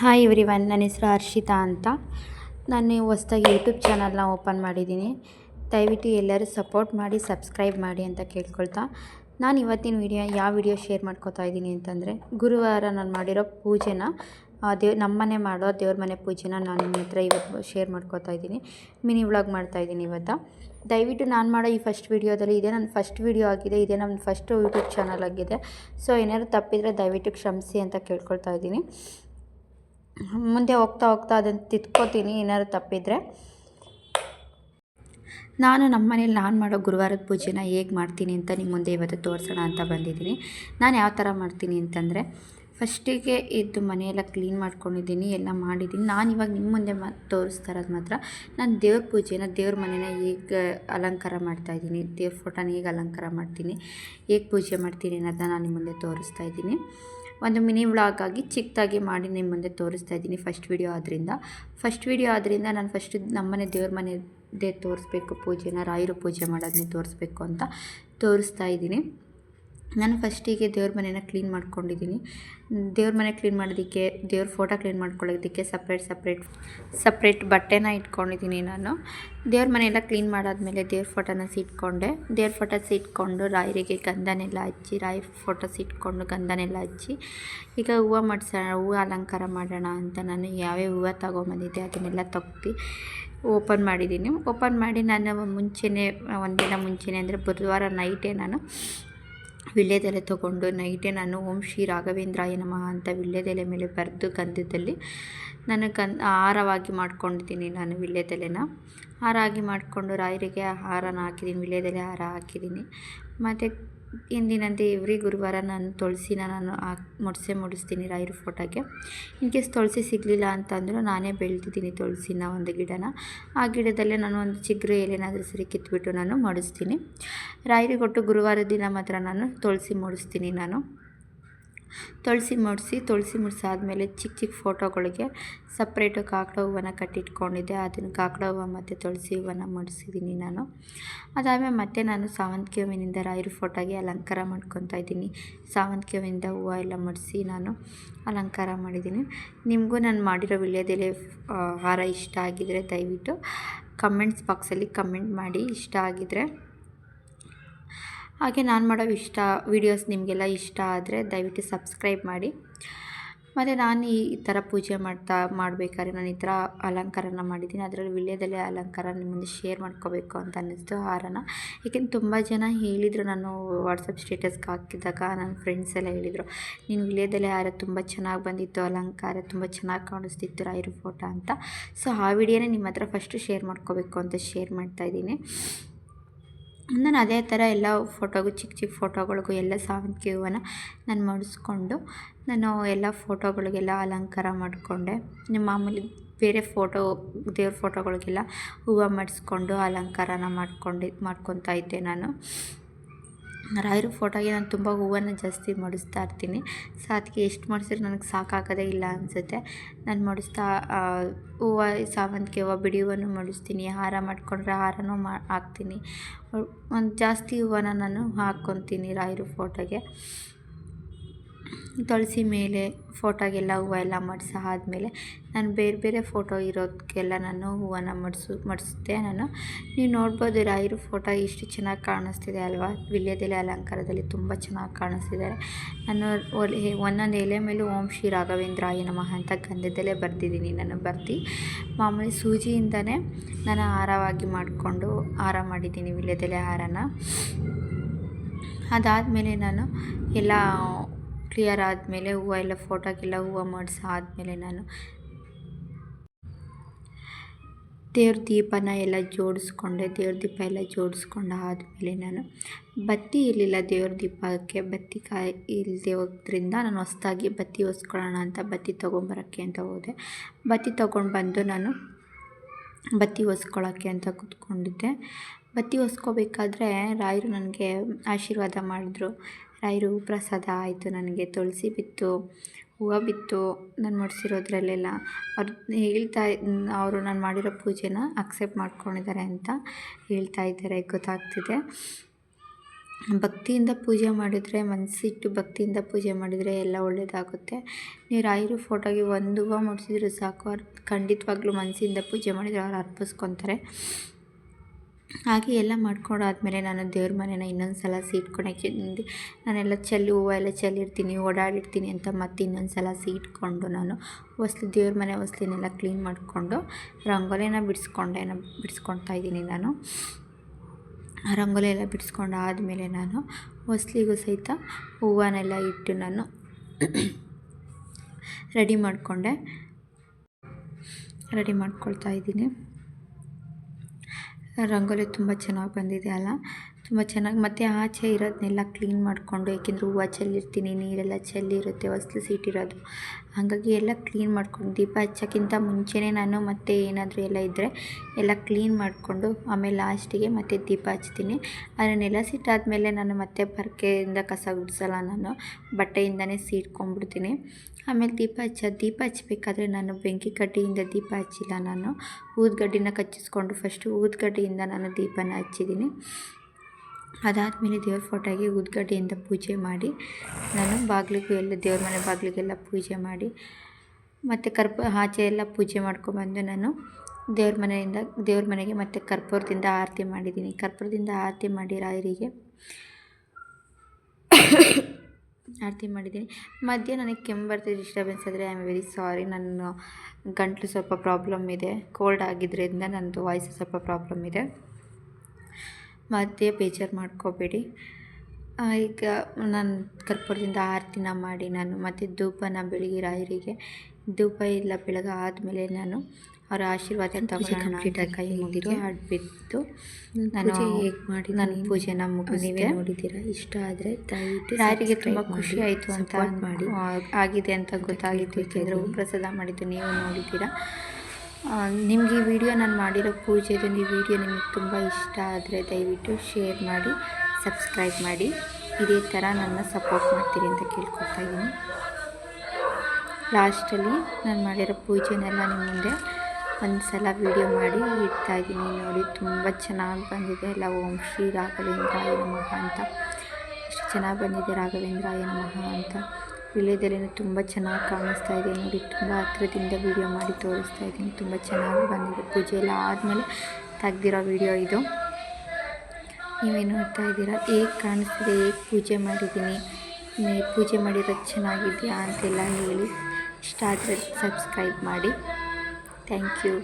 Hi ಇವ್ರಿ one ನನ್ನ ಹೆಸರು ಹರ್ಷಿತಾ ಅಂತ. ನಾನು ಹೊಸ್ದಾಗಿ ಯೂಟ್ಯೂಬ್ ಚಾನಲ್ನ ಓಪನ್ ಮಾಡಿದ್ದೀನಿ. ದಯವಿಟ್ಟು ಎಲ್ಲರೂ ಸಪೋರ್ಟ್ ಮಾಡಿ ಸಬ್ಸ್ಕ್ರೈಬ್ ಮಾಡಿ ಅಂತ ಕೇಳ್ಕೊಳ್ತಾ. ನಾನು ಇವತ್ತಿನ ವಿಡಿಯೋ ಯಾವ ವಿಡಿಯೋ ಶೇರ್ ಮಾಡ್ಕೋತಾ ಇದ್ದೀನಿ ಅಂತಂದರೆ, ಗುರುವಾರ ನಾನು ಮಾಡಿರೋ ಪೂಜೆನ ದೇವ್ ನಮ್ಮನೆ ಮಾಡೋ ದೇವ್ರ ಮನೆ ಪೂಜೆನ ನಾನು ನಿಮ್ಮ ಹತ್ರ ಇವತ್ತು ಶೇರ್ ಮಾಡ್ಕೋತಾ ಇದ್ದೀನಿ. ಮಿನಿ ವ್ಲಾಗ್ ಮಾಡ್ತಾ ಇದ್ದೀನಿ ಇವತ್ತು. ದಯವಿಟ್ಟು ನಾನು ಮಾಡೋ ಈ ಫಸ್ಟ್ ವೀಡಿಯೋದಲ್ಲಿ ಇದೇ ನನ್ನ ಫಸ್ಟ್ ವೀಡಿಯೋ ಆಗಿದೆ, ಇದೇ ನನ್ನ ಫಸ್ಟ್ ಯೂಟ್ಯೂಬ್ ಚಾನಲ್ ಆಗಿದೆ. ಸೊ ಏನಾದ್ರು ತಪ್ಪಿದರೆ ದಯವಿಟ್ಟು ಕ್ಷಮಿಸಿ ಅಂತ ಕೇಳ್ಕೊಳ್ತಾ ಇದ್ದೀನಿ. ಮುಂದೆ ಹೋಗ್ತಾ ಹೋಗ್ತಾ ಅದನ್ನು ತಿದ್ಕೋತೀನಿ, ಏನಾದ್ರು ತಪ್ಪಿದರೆ. ನಾನು ನಮ್ಮ ಮನೇಲಿ ನಾನು ಮಾಡೋ ಗುರುವಾರದ ಪೂಜೆನ ಹೇಗೆ ಮಾಡ್ತೀನಿ ಅಂತ ನಿಮ್ಮ ಮುಂದೆ ಇವತ್ತು ತೋರಿಸೋಣ ಅಂತ ಬಂದಿದ್ದೀನಿ. ನಾನು ಯಾವ ಥರ ಮಾಡ್ತೀನಿ ಅಂತಂದರೆ, ಫಸ್ಟಿಗೆ ಇದು ಮನೆಯೆಲ್ಲ ಕ್ಲೀನ್ ಮಾಡ್ಕೊಂಡಿದ್ದೀನಿ, ಎಲ್ಲ ಮಾಡಿದ್ದೀನಿ. ನಾನು ಇವಾಗ ನಿಮ್ಮ ಮುಂದೆ ಮ, ತೋರಿಸ್ತಾ ಇರೋದು ಮಾತ್ರ, ನಾನು ದೇವ್ರ ಪೂಜೆನ, ದೇವ್ರ ಮನೇನ ಹೇಗೆ ಅಲಂಕಾರ ಮಾಡ್ತಾಯಿದ್ದೀನಿ ದೇವ್ರ ಫೋಟೋನ ಹೇಗೆ ಅಲಂಕಾರ ಮಾಡ್ತೀನಿ, ಹೇಗೆ ಪೂಜೆ ಮಾಡ್ತೀನಿ ಅನ್ನೋದನ್ನ ನಾನು ನಿಮ್ಮ ಮುಂದೆ ತೋರಿಸ್ತಾ ಇದ್ದೀನಿ. ಒಂದು ಮಿನಿ ವ್ಲಾಗ್ ಆಗಿ ಚಿಕ್ಕದಾಗಿ ಮಾಡಿ ನಿಮ್ಮ ಮುಂದೆ ತೋರಿಸ್ತಾ ಇದ್ದೀನಿ ಫಸ್ಟ್ ವೀಡಿಯೋ ಆದ್ದರಿಂದ ಫಸ್ಟ್ ವೀಡಿಯೋ ಆದ್ದರಿಂದ ನಾನು ಫಸ್ಟ್ ನಮ್ಮನೆ ದೇವ್ರ ಮನೆದೇ ತೋರಿಸ್ಬೇಕು, ಪೂಜೆನ ರಾಯರು ಪೂಜೆ ಮಾಡೋದನ್ನೇ ತೋರಿಸ್ಬೇಕು ಅಂತ ತೋರಿಸ್ತಾ ಇದ್ದೀನಿ. ನಾನು ಫಸ್ಟಿಗೆ ದೇವ್ರ ಮನೇನ ಕ್ಲೀನ್ ಮಾಡ್ಕೊಂಡಿದ್ದೀನಿ. ದೇವ್ರ ಮನೆ ಕ್ಲೀನ್ ಮಾಡೋದಕ್ಕೆ, ದೇವ್ರ ಫೋಟೋ ಕ್ಲೀನ್ ಮಾಡ್ಕೊಳ್ಳೋದಕ್ಕೆ ಸಪ್ರೇಟ್ ಸಪ್ರೇಟ್ ಸಪ್ರೇಟ್ ಬಟ್ಟೆನ ಇಟ್ಕೊಂಡಿದ್ದೀನಿ ನಾನು. ದೇವ್ರ ಮನೆಯೆಲ್ಲ ಕ್ಲೀನ್ ಮಾಡಾದಮೇಲೆ ದೇವ್ರ ಫೋಟೋನ ಸಿಟ್ಕೊಂಡೆ. ದೇವ್ರ ಫೋಟೋಸ್ ಇಟ್ಕೊಂಡು ರಾಯರಿಗೆ ಗಂಧನೆಲ್ಲ ಹಚ್ಚಿ ರಾಯ ಫೋಟೋಸ್ ಇಟ್ಕೊಂಡು ಗಂಧನೆಲ್ಲ ಹಚ್ಚಿ, ಈಗ ಹೂವು ಮಾಡ್ಸೋಣ ಹೂವು ಅಲಂಕಾರ ಮಾಡೋಣ ಅಂತ ನಾನು ಯಾವ್ಯಾವ ಹೂವು ತೊಗೊಂಬಂದಿದ್ದೆ ಅದನ್ನೆಲ್ಲ ತೆಗ್ದು ಓಪನ್ ಮಾಡಿದ್ದೀನಿ. ಓಪನ್ ಮಾಡಿ ನಾನು ಮುಂಚೆನೇ, ಒಂದಿನ ಮುಂಚೆನೇ ಅಂದರೆ ಬುಧವಾರ ನೈಟೇ ನಾನು ವಿಳ್ಯದೆಲೆ ತಗೊಂಡು ನೈಟೇ ನಾನು ಓಂ ಶ್ರೀ ರಾಘವೇಂದ್ರಾಯ ನಮಃ ಅಂತ ವಿಳ್ಯದೆಲೆ ಮೇಲೆ ಬರೆದು ಗಂಧದಲ್ಲಿ ನಾನು ಗನ್ ಹಾರವಾಗಿ ಮಾಡ್ಕೊಂಡಿದ್ದೀನಿ ನಾನು ವಿಳ್ಯದೆಲೆನ. ಹಾರ ಆಗಿ ಮಾಡಿಕೊಂಡು ರಾಯರಿಗೆ ಹಾರನ ಹಾಕಿದ್ದೀನಿ ವಿಳ್ಯದೆಲೆ ಹಾರ ಹಾಕಿದ್ದೀನಿ ಮತ್ತು ಎಂದಿನಂತೆ ಎವ್ರಿ ಗುರುವಾರ ನಾನು ತುಳಸಿನ ನಾನು ಮುಡಿಸೇ ಮುಡಿಸ್ತೀನಿ ರಾಯರ ಫೋಟೋಗೆ. ಇನ್ ಕೇಸ್ ತುಳಸಿ ಸಿಗಲಿಲ್ಲ ಅಂತಂದರೂ ನಾನೇ ಬೆಳೆದಿದ್ದೀನಿ ತುಳಸಿನ ಒಂದು ಗಿಡನ. ಆ ಗಿಡದಲ್ಲೇ ನಾನು ಒಂದು ಚಿಗುರು ಎಲೆನಾದರೂ ಸರಿ ಕಿತ್ಬಿಟ್ಟು ನಾನು ಮಡಿಸ್ತೀನಿ. ರಾಯರಿಗೆ ಕೊಟ್ಟು ಗುರುವಾರ ದಿನ ಮಾತ್ರ ನಾನು ತುಳಸಿ ಮೂಡಿಸ್ತೀನಿ ನಾನು. ತುಳಸಿ ಮುಡಿಸಿ, ತುಳಸಿ ಮುಡಿಸಾದ್ಮೇಲೆ ಚಿಕ್ಕ ಚಿಕ್ಕ ಫೋಟೋಗಳಿಗೆ ಸಪ್ರೇಟು ಕಾಕಡ ಹೂವನ್ನು ಕಟ್ಟಿಟ್ಕೊಂಡಿದ್ದೆ. ಅದನ್ನು ಕಾಕಡ ಹೂವು ಮತ್ತು ತುಳಸಿ ಹೂವನ್ನು ಮುಡಿಸಿದ್ದೀನಿ ನಾನು. ಅದಾದಮೇಲೆ ಮತ್ತೆ ನಾನು ಸಾವಂತಿಗೆ ಹೂವಿನಿಂದ ರಾಯರ ಫೋಟೋಗೆ ಅಲಂಕಾರ ಮಾಡ್ಕೊತಾ ಇದ್ದೀನಿ. ಸಾವಂತಿಗೆ ಹೂವಿನಿಂದ ಹೂವು ಎಲ್ಲ ಮುಡಿಸಿ ನಾನು ಅಲಂಕಾರ ಮಾಡಿದ್ದೀನಿ. ನಿಮಗೂ ನಾನು ಮಾಡಿರೋ ವಿಳ್ಯದೆಲೆ ಹಾರ ಇಷ್ಟ ಆಗಿದರೆ ದಯವಿಟ್ಟು ಕಮೆಂಟ್ಸ್ ಬಾಕ್ಸಲ್ಲಿ ಕಮೆಂಟ್ ಮಾಡಿ. ಇಷ್ಟ ಆಗಿದರೆ ಹಾಗೆ ನಾನು ಮಾಡೋ ಇಷ್ಟ ವೀಡಿಯೋಸ್ ನಿಮಗೆಲ್ಲ ಇಷ್ಟ ಆದರೆ ದಯವಿಟ್ಟು ಸಬ್ಸ್ಕ್ರೈಬ್ ಮಾಡಿ. ಮತ್ತು ನಾನು ಈ ಥರ ಪೂಜೆ ಮಾಡ್ತಾ ಮಾಡಬೇಕಾದ್ರೆ ನಾನು ಈ ಥರ ಅಲಂಕಾರನ ಮಾಡಿದ್ದೀನಿ. ಅದರಲ್ಲಿ ವಿಳ್ಯದೆಲೆ ಅಲಂಕಾರ ನಿಮ್ಮ ಮುಂದೆ ಶೇರ್ ಮಾಡ್ಕೋಬೇಕು ಅಂತ ಅನ್ನಿಸ್ತು ಹಾರನ. ಏಕೆಂದ್ರೆ ತುಂಬ ಜನ ಹೇಳಿದರು ನಾನು ವಾಟ್ಸಪ್ ಸ್ಟೇಟಸ್ಗೆ ಹಾಕಿದಾಗ ನನ್ನ ಫ್ರೆಂಡ್ಸ್ ಎಲ್ಲ ಹೇಳಿದರು, ನೀನು ವೀಳ್ಯದೆಲೆ ಹಾರ, ತುಂಬ ಚೆನ್ನಾಗಿ ಬಂದಿತ್ತು ಅಲಂಕಾರ, ತುಂಬ ಚೆನ್ನಾಗಿ ಕಾಣಿಸ್ತಿತ್ತು, ರಾಯರ ಫೋಟೋ ಅಂತ. ಸೊ ಆ ವಿಡಿಯೋನೇ ನಿಮ್ಮ ಹತ್ರ ಫಸ್ಟು ಶೇರ್ ಮಾಡ್ಕೋಬೇಕು ಅಂತ ಶೇರ್ ಮಾಡ್ತಾಯಿದ್ದೀನಿ ನಾನು ಅದೇ ಥರ ಎಲ್ಲ ಫೋಟೋಗೂ ಚಿಕ್ಕ ಚಿಕ್ಕ ಫೋಟೋಗಳಿಗೂ ಎಲ್ಲ ಸಾವಂತಿಗೆ ಹೂವನ್ನ ನಾನು ಮಾಡಿಸ್ಕೊಂಡು ನಾನು ಎಲ್ಲ ಫೋಟೋಗಳಿಗೆಲ್ಲ ಅಲಂಕಾರ ಮಾಡಿಕೊಂಡೆ. ಮಾಮೂಲಿ ಬೇರೆ ಫೋಟೋ, ದೇವ್ರ ಫೋಟೋಗಳಿಗೆಲ್ಲ ಹೂವು ಮಾಡಿಸ್ಕೊಂಡು ಅಲಂಕಾರನ ಮಾಡ್ಕೊಂಡು, ಮಾಡ್ಕೊತಾ ಇದ್ದೆ ನಾನು. ರಾಯರ ಫೋಟೋಗೆ ನಾನು ತುಂಬ ಹೂವನ್ನು ಜಾಸ್ತಿ ಮಡಿಸ್ತಾ ಇರ್ತೀನಿ. ಸೊ ಅದಕ್ಕೆ ಎಷ್ಟು ಮಡಿಸಿದ್ರು ನನಗೆ ಸಾಕಾಗೋದೇ ಇಲ್ಲ ಅನಿಸುತ್ತೆ. ನಾನು ಮಡಿಸ್ತಾ ಹೂವು, ಸಾವಂತಿಗೆ ಹೂವು ಬಿಡಿ ಹೂವನ್ನು ಮಡಿಸ್ತೀನಿ. ಹಾರ ಮಾಡಿಕೊಂಡ್ರೆ ಹಾರನೂ ಮಾ, ಹಾಕ್ತೀನಿ. ಒಂದು ಜಾಸ್ತಿ ಹೂವನ್ನು ನಾನು ಹಾಕ್ಕೊತೀನಿ ರಾಯರ ಫೋಟೋಗೆ. ತುಳಸಿ ಮೇಲೆ ಫೋಟೋಗೆಲ್ಲ ಹೂವು ಎಲ್ಲ ಮಡ್ಸಿ ಆದ್ಮೇಲೆ ನಾನು ಬೇರೆ ಬೇರೆ ಫೋಟೋ ಇರೋದಕ್ಕೆಲ್ಲ ನಾನು ಹೂವನ್ನು ಮಡಿಸು ಮಡಿಸುತ್ತೆ ನಾನು. ನೀವು ನೋಡ್ಬೋದು ರಾಯರು ಫೋಟೋ ಇಷ್ಟು ಚೆನ್ನಾಗಿ ಕಾಣಿಸ್ತಿದೆ ಅಲ್ವಾ? ವಿಳ್ಯದೆಲೆ ಅಲಂಕಾರದಲ್ಲಿ ತುಂಬ ಚೆನ್ನಾಗಿ ಕಾಣಿಸ್ತಿದ್ದಾರೆ. ನಾನು ಒಲೆ ಒಂದೊಂದು ಎಲೆ ಮೇಲೂ ಓಂ ಶ್ರೀ ರಾಘವೇಂದ್ರಾಯ ನಮಃ ಅಂತ ಗಂಧದಲ್ಲೇ ಬರೆದಿದ್ದೀನಿ ನಾನು ಬರ್ದು. ಮಾಮೂಲಿ ಸೂಜಿಯಿಂದನೇ ನಾನು ಹಾರವಾಗಿ ಮಾಡಿಕೊಂಡು ಹಾರ ಮಾಡಿದ್ದೀನಿ ವಿಲ್ಯದೆಲೆ ಹಾರನ. ಅದಾದಮೇಲೆ ನಾನು ಎಲ್ಲ ಕ್ಲಿಯರ್ ಆದಮೇಲೆ ಹೂವು ಎಲ್ಲ ಫೋಟೋಗೆಲ್ಲ ಹೂವು ಮಾಡಿಸಿ ಆದಮೇಲೆ ನಾನು ದೇವ್ರ ದೀಪನ ಎಲ್ಲ ಜೋಡಿಸ್ಕೊಂಡೆ, ದೇವ್ರ ದೀಪ ಎಲ್ಲ ಜೋಡಿಸ್ಕೊಂಡು ಆದಮೇಲೆ ನಾನು ಬತ್ತಿ ಇರಲಿಲ್ಲ ದೇವ್ರ ದೀಪಕ್ಕೆ. ಬತ್ತಿ ಕಾಯಿ ಇಲ್ಲದೆ ಹೋದ್ರಿಂದ ನಾನು ಹೊಸ್ದಾಗಿ ಬತ್ತಿ ಹೊಸ್ಕೊಳ್ಳೋಣ ಅಂತ ಬತ್ತಿ ತೊಗೊಂಬರೋಕ್ಕೆ ಅಂತ ಹೋದೆ. ಬತ್ತಿ ತೊಗೊಂಡು ಬಂದು ನಾನು ಬತ್ತಿ ಹೊಸ್ಕೊಳ್ಳೋಕ್ಕೆ ಅಂತ ಕೂತ್ಕೊಂಡಿದ್ದೆ. ಬತ್ತಿ ಹೊಸ್ಕೋಬೇಕಾದ್ರೆ ರಾಯರು ನನಗೆ ಆಶೀರ್ವಾದ ಮಾಡಿದ್ರು. ರಾಯರು ಪ್ರಸಾದ ಆಯಿತು ನನಗೆ. ತುಳಸಿ ಬಿತ್ತು, ಹೂವು ಬಿತ್ತು, ನಾನು ಮುಡಿಸಿರೋದ್ರಲ್ಲೆಲ್ಲ. ಅವ್ರು ಹೇಳ್ತಾ ಅವರು ನಾನು ಮಾಡಿರೋ ಪೂಜೆನ ಅಕ್ಸೆಪ್ಟ್ ಮಾಡ್ಕೊಂಡಿದ್ದಾರೆ ಅಂತ ಹೇಳ್ತಾ ಇದ್ದಾರೆ, ಗೊತ್ತಾಗ್ತಿದೆ. ಭಕ್ತಿಯಿಂದ ಪೂಜೆ ಮಾಡಿದರೆ ಮನಸ್ಸಿಟ್ಟು ಭಕ್ತಿಯಿಂದ ಪೂಜೆ ಮಾಡಿದರೆ ಎಲ್ಲ ಒಳ್ಳೆಯದಾಗುತ್ತೆ ನೀವು ರಾಯರು ಫೋಟೋಗೆ ಒಂದು ಹೂವು ಮುಡಿಸಿದ್ರು ಸಾಕು, ಅವ್ರು ಖಂಡಿತವಾಗ್ಲೂ ಮನಸ್ಸಿಂದ ಪೂಜೆ ಮಾಡಿದರೆ ಅವ್ರು ಅರ್ಪಿಸ್ಕೊತಾರೆ. ಹಾಗೆ ಎಲ್ಲ ಮಾಡ್ಕೊಂಡಾದ್ಮೇಲೆ ನಾನು ದೇವ್ರ ಮನೇನ ಇನ್ನೊಂದು ಸಲ ಸೀಟ್ಕೊಳಕ್ಕೆ ನಾನೆಲ್ಲ ಚೆಲ್ಲಿ ಹೂವು ಎಲ್ಲ ಚೆಲ್ಲಿರ್ತೀನಿ, ಓಡಾಡಿರ್ತೀನಿ ಅಂತ ಮತ್ತೆ ಇನ್ನೊಂದು ಸಲ ಸೀಟ್ಕೊಂಡು ನಾನು ಹೊಸ್ಲು ದೇವ್ರ ಮನೆ ಹೊಸ್ಲಿನೆಲ್ಲ ಕ್ಲೀನ್ ಮಾಡಿಕೊಂಡು ರಂಗೋಲಿನ ಬಿಡಿಸ್ಕೊಂಡೆ ಬಿಡಿಸ್ಕೊಳ್ತಾ ಇದ್ದೀನಿ ನಾನು. ರಂಗೋಲಿ ಎಲ್ಲ ಬಿಡಿಸ್ಕೊಂಡು ಆದಮೇಲೆ ನಾನು ಹೊಸ್ಲಿಗೂ ಸಹಿತ ಹೂವನ್ನೆಲ್ಲ ಇಟ್ಟು ನಾನು ರೆಡಿ ಮಾಡಿಕೊಂಡೆ. ರೆಡಿ ಮಾಡ್ಕೊಳ್ತಾ ಇದ್ದೀನಿ. ರಂಗೋಲಿ ತುಂಬ ಚೆನ್ನಾಗಿ ಬಂದಿದೆ ಅಲ್ಲ. ತುಂಬ ಚೆನ್ನಾಗಿ, ಮತ್ತು ಆಚೆ ಇರೋದನ್ನೆಲ್ಲ ಕ್ಲೀನ್ ಮಾಡಿಕೊಂಡು, ಏಕೆಂದರೆ ಹೂವು ಚೆಲ್ಲಿರ್ತೀನಿ, ನೀರೆಲ್ಲ ಚೆಲ್ಲಿರುತ್ತೆ, ಹೊಸ್ಲು ಸೀಟಿರೋದು ಹಾಗಾಗಿ ಎಲ್ಲ ಕ್ಲೀನ್ ಮಾಡ್ಕೊಂಡು, ದೀಪ ಹಚ್ಚೋಕ್ಕಿಂತ ಮುಂಚೆನೇ ನಾನು ಮತ್ತೆ ಏನಾದರೂ ಎಲ್ಲ ಇದ್ದರೆ ಎಲ್ಲ ಕ್ಲೀನ್ ಮಾಡಿಕೊಂಡು, ಆಮೇಲೆ ಲಾಸ್ಟಿಗೆ ಮತ್ತೆ ದೀಪ ಹಚ್ತೀನಿ. ಅದನ್ನೆಲ್ಲ ಸಿಟ್ಟಾದಮೇಲೆ ನಾನು ಮತ್ತೆ ಪರ್ಕೆಯಿಂದ ಕಸ ಗುಡಿಸಲ್ಲ ನಾನು, ಬಟ್ಟೆಯಿಂದನೇ ಸೀಟ್ಕೊಂಡ್ಬಿಡ್ತೀನಿ. ಆಮೇಲೆ ದೀಪ ಹಚ್ಚ, ದೀಪ ಹಚ್ಚಬೇಕಾದ್ರೆ ನಾನು ಬೆಂಕಿ ಕಡ್ಡಿಯಿಂದ ದೀಪ ಹಚ್ಚಿಲ್ಲ ನಾನು. ಊದ್ಗಡ್ಡಿನ ಕಚ್ಚಿಸ್ಕೊಂಡು ಫಸ್ಟು ಊದ್ಗಡ್ಡಿಯಿಂದ ನಾನು ದೀಪನ ಹಚ್ಚಿದ್ದೀನಿ. ಅದಾದಮೇಲೆ ದೇವ್ರ ಫೋಟೋಗೆ ಉದ್ಗಡ್ಡೆಯಿಂದ ಪೂಜೆ ಮಾಡಿ, ನಾನು ಬಾಗಿಲಿಗೂ ಎಲ್ಲ ದೇವ್ರ ಮನೆ ಬಾಗಿಲಿಗೆಲ್ಲ ಪೂಜೆ ಮಾಡಿ, ಮತ್ತು ಕರ್ಪ, ಆಚೆ ಎಲ್ಲ ಪೂಜೆ ಮಾಡ್ಕೊಬಂದು ನಾನು ದೇವ್ರ ಮನೆಯಿಂದ, ದೇವ್ರ ಮನೆಗೆ ಮತ್ತು ಕರ್ಪೂರದಿಂದ ಆರತಿ ಮಾಡಿದ್ದೀನಿ. ಕರ್ಪೂರದಿಂದ ಆರತಿ ಮಾಡಿ ರಾಯರಿಗೆ ಆರತಿ ಮಾಡಿದ್ದೀನಿ. ಮಧ್ಯೆ ನನಗೆ ಕೆಮ್ಮು ಬರ್ತಿದೆ ಡಿಸ್ಟರ್ಬೆನ್ಸ್ ಆದರೆ ಐ ಆಮ್ ವೆರಿ ಸಾರಿ ನನ್ನ ಗಂಟಲು ಸ್ವಲ್ಪ ಪ್ರಾಬ್ಲಮ್ ಇದೆ ಕೋಲ್ಡ್ ಆಗಿದ್ದರಿಂದ ನನ್ನದು ವಾಯ್ಸ್ ಸ್ವಲ್ಪ ಪ್ರಾಬ್ಲಮ್ ಇದೆ. ಮತ್ತೆ ಬೇಜಾರು ಮಾಡ್ಕೋಬೇಡಿ. ಈಗ ನಾನು ಕರ್ಪೂರದಿಂದ ಆರತಿನ ಮಾಡಿ ನಾನು ಮತ್ತು ಧೂಪನ ಬೆಳಗ್ಗೆ ರಾಯರಿಗೆ ಧೂಪ ಎಲ್ಲ ಬೆಳಗ್ಗೆ ಆದಮೇಲೆ ನಾನು ಅವರ ಆಶೀರ್ವಾದ ತಗೊಳ್ಳೋಣ ಕೈ ಮುಗಿದು ಹಾಡ್ಬಿಟ್ಟು ನಾನು ಹೇಗೆ ಮಾಡಿ ನಾನು ಪೂಜೆನ ನೀವೇ ನೋಡಿದ್ದೀರಾ? ಇಷ್ಟ ಆದರೆ ದಯವಿಟ್ಟು ರಾಯರಿಗೆ ತುಂಬ ಖುಷಿ ಆಯಿತು ಅಂತ ಮಾಡಿ. ಆಗಿದೆ ಅಂತ ಗೊತ್ತಾಗಿತ್ತು. ಏಕೆಂದರೆ ಪ್ರಸಾದ ಮಾಡಿದ್ದು ನೀವು ನೋಡಿದ್ದೀರಾ? ನಿಮಗೆ ಈ ವಿಡಿಯೋ ನಾನು ಮಾಡಿರೋ ಪೂಜೆದು ಈ ವಿಡಿಯೋ ನಿಮಗೆ ತುಂಬ ಇಷ್ಟ ಆದರೆ ದಯವಿಟ್ಟು ಶೇರ್ ಮಾಡಿ ಸಬ್ಸ್ಕ್ರೈಬ್ ಮಾಡಿ. ಇದೇ ಥರ ನನ್ನ ಸಪೋರ್ಟ್ ಮಾಡ್ತೀರಿ ಅಂತ ಕೇಳ್ಕೊತಾ ಇದ್ದೀನಿ. ಲಾಸ್ಟಲ್ಲಿ ನಾನು ಮಾಡಿರೋ ಪೂಜೆನೆಲ್ಲ ನಿಮ್ಮ ಮುಂದೆ ಒಂದು ಸಲ ವಿಡಿಯೋ ಮಾಡಿ ಇಡ್ತಾ ಇದ್ದೀನಿ. ನೋಡಿ, ತುಂಬ ಚೆನ್ನಾಗಿ ಬಂದಿದೆ. ಎಲ್ಲ ಓಂ ಶ್ರೀ ರಾಘವೇಂದ್ರಾಯ ನಮಃ ಅಂತ. ಎಷ್ಟು ಚೆನ್ನಾಗಿ ಬಂದಿದೆ ರಾಘವೇಂದ್ರಾಯ ನಮಃ ಅಂತ. ವಿಳ್ಯದೆಲೆನೂ ತುಂಬ ಚೆನ್ನಾಗಿ ಕಾಣಿಸ್ತಾ ಇದೆ ನೋಡಿ, ತುಂಬ ಹತ್ತಿರದಿಂದ ವೀಡಿಯೋ ಮಾಡಿ ತೋರಿಸ್ತಾ ಇದ್ದೀನಿ. ತುಂಬ ಚೆನ್ನಾಗಿ ಬಂದಿದೆ. ಪೂಜೆ ಎಲ್ಲ ಆದಮೇಲೆ ತೆಗ್ದಿರೋ ವಿಡಿಯೋ ಇದು. ನೀವೇನು ನೋಡ್ತಾ ಇದ್ದೀರಾ? ಹೇಗೆ ಕಾಣಿಸ್ತಿದೆ? ಹೇಗೆ ಪೂಜೆ ಮಾಡಿದ್ದೀನಿ? ಪೂಜೆ ಮಾಡಿರೋದು ಚೆನ್ನಾಗಿದೆಯಾ ಅಂತೆಲ್ಲ ಹೇಳಿ. ಇಷ್ಟ ಆದರೆ ಸಬ್ಸ್ಕ್ರೈಬ್ ಮಾಡಿ. Thank you